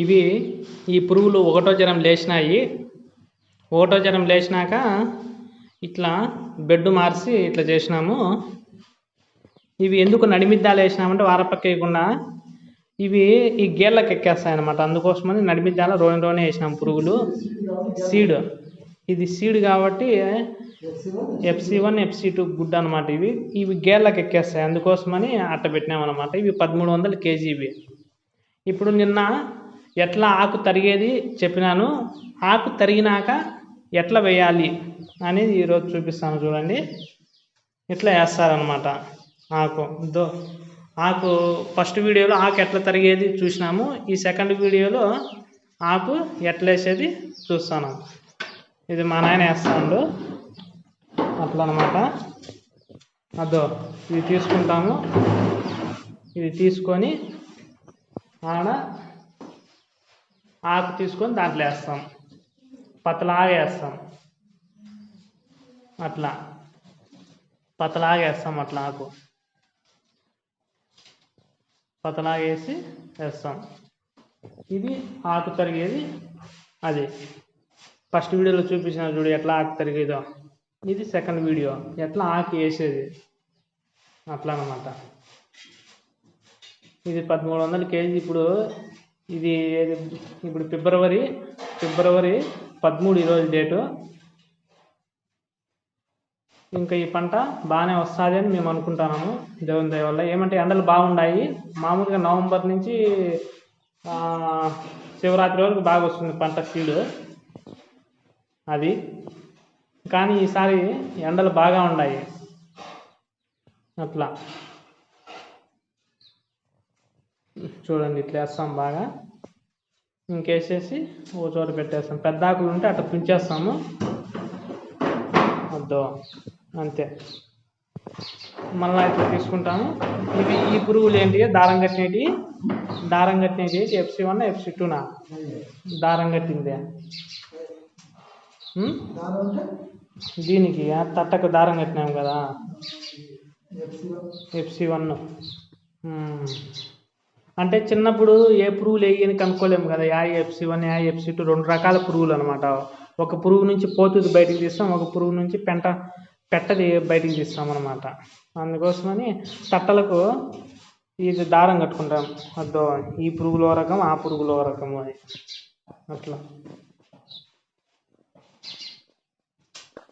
ఇవి ఈ పురుగులు ఒకటో జ్వరం లేచినాయి. ఒకటో జ్వరం లేచినాక ఇట్లా బెడ్ మార్చి ఇట్లా చేసినాము. ఇవి ఎందుకు నడిమిద్దాలు వేసినామంటే వారపక్క వేయకుండా ఇవి ఈ గేళ్ళకి ఎక్కేస్తాయి అనమాట అందుకోసమని నడిమిద్దాల రోని రోనే వేసినాం పురుగులు. సీడ్. ఇది సీడ్ కాబట్టి FC one FC two good అనమాట ఇవి. ఇవి గేళ్ళకి ఎక్కేస్తాయి. అందుకోసమని అట్ట పెట్టినామన్నమాట. ఇవి పదమూడు వందల కేజీ ఇవి. ఇప్పుడు నిన్న ఎట్లా ఆకు తరిగేది చెప్పినాను. ఆకు తరిగినాక ఎట్లా వేయాలి అనేది ఈరోజు చూపిస్తాను చూడండి. ఇట్లా వేస్తారనమాట ఆకు. దో ఆకు ఫస్ట్ వీడియోలో ఆకు ఎట్లా తరిగేది చూసినాము. ఈ సెకండ్ వీడియోలో ఆకు ఎట్లా వేసేది చూస్తాను. ఇది మా నాయన వేస్తాడు. అట్లా అనమాట అదో ఇది తీసుకుంటాము. ఇది తీసుకొని ఆడ ఆకు తీసుకొని దాంట్లో వేస్తాం. పతలాగా వేస్తాం. అట్లా. పతలాగా వేస్తాం అట్లా ఆకు. పతలాగా వేసి వేస్తాం. ఇది ఆకు తరిగేది అది. ఫస్ట్ వీడియోలో చూపించిన చూడు ఎట్లా ఆకు తరిగేదో. ఇది సెకండ్ వీడియో. ఎట్లా ఆకు వేసేది. అట్లా అనమాట ఇది పదమూడు వందల కేజీ. ఇప్పుడు ఇది ఇప్పుడు ఫిబ్రవరి ఫిబ్రవరి పదమూడు ఈరోజు డేటు. ఇంకా ఈ పంట బాగానే వస్తుంది అని మేము అనుకుంటున్నాము దేవుని దయ వల్ల. ఏమంటే ఎండలు బాగున్నాయి మామూలుగా నవంబర్ నుంచి శివరాత్రి వరకు బాగా వస్తుంది పంట సీడు అది. కానీ ఈసారి ఎండలు బాగా ఉన్నాయి అట్లా. చూడండి ఇట్లా వేస్తాం బాగా. ఇంకేసేసి ఓ చోట పెట్టేస్తాం. పెద్ద ఆకులు ఉంటే అట్లా పుంచేస్తాము వద్దు అంతే. మళ్ళీ ఇట్లా తీసుకుంటాము. ఇవి ఈ పురుగులు ఏంటి దారం కట్టినవి. దారం కట్టినవి ఎఫ్సి వన్ ఎఫ్సి టూనా దారం కట్టిందే. దీనికి తట్టకు దారం కట్టినాం కదా. ఎఫ్సి వన్ అంటే చిన్నప్పుడు ఏ పురుగులు వేయని కనుక్కోలేము కదా yeah FC one yeah FC two రెండు రకాల పురుగులు అనమాట ఒక పురుగు నుంచి పోతుది బయటికి తీస్తాం ఒక పురుగు నుంచి పెంట పెట్టది బయటికి తీస్తాం అనమాట అందుకోసమని తట్టలకు ఇది దారం కట్టుకుంటాం. అద్దో ఈ పురుగులో రకం ఆ పురుగులో రకం అని. అట్లా.